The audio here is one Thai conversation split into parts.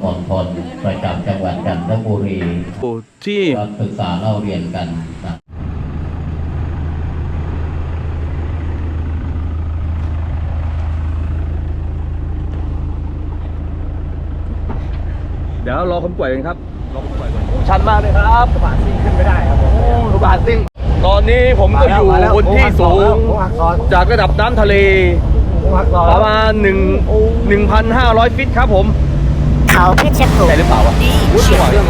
มณฑลประจำจังหวัดจันทบุรีที่ก็ศึกษาเล่าเรียนกันนะเดี๋ยวรอคนป่วยกันครับ รอคนป่วยก่อนชันมากเลยครับกระบะซิ่งขึ้นไม่ได้ครับผมกระบะซิ่ง ตอนนี้ผมก็อยู่บนที่สูง จากระดับน้ำทะเล ประมาณหนึ่งหนึ่งพันห้าร้อยฟิตครับผม เขาเพชรบุใช่หรือเปล่าวะรีวุ้ยเชียจังหวะร์เรื่อง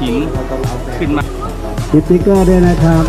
หินขึ้นมาติดสติ๊กเกอร์ด้วยนะครับ